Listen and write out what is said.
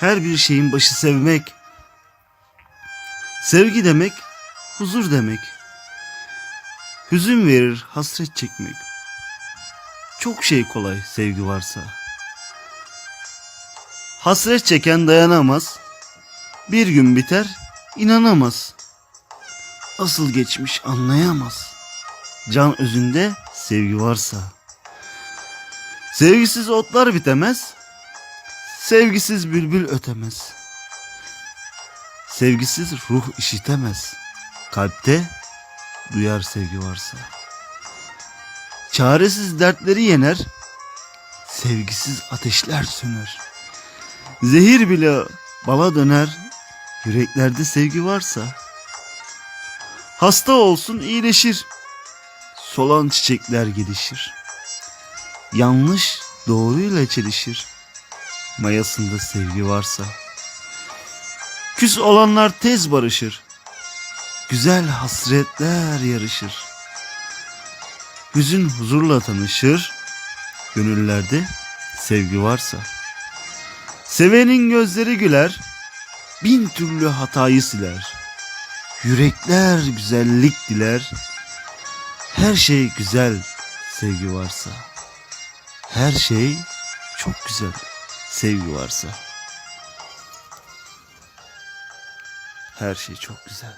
Her bir şeyin başı sevmek. Sevgi demek huzur demek. Hüzün verir hasret çekmek. Çok şey kolay sevgi varsa. Hasret çeken dayanamaz. Bir gün biter inanamaz. Asıl geçmiş anlayamaz. Can özünde sevgi varsa. Sevgisiz otlar bitemez. Sevgisiz bülbül ötemez. Sevgisiz ruh işitemez. Kalpte duyar sevgi varsa. Çaresiz dertleri yener. Sevgisiz ateşler söner. Zehir bile bala döner. Yüreklerde sevgi varsa. Hasta olsun iyileşir. Solan çiçekler gelişir. Yanlış doğruyla çelişir. Mayasında sevgi varsa. Küs olanlar tez barışır. Güzel hasretler yarışır. Hüzün huzurla tanışır. Gönüllerde sevgi varsa. Sevenin gözleri güler. Bin türlü hatayı siler. Yürekler güzellik diler. Her şey güzel sevgi varsa. Her şey çok güzel sevgi varsa. Her şey çok güzel.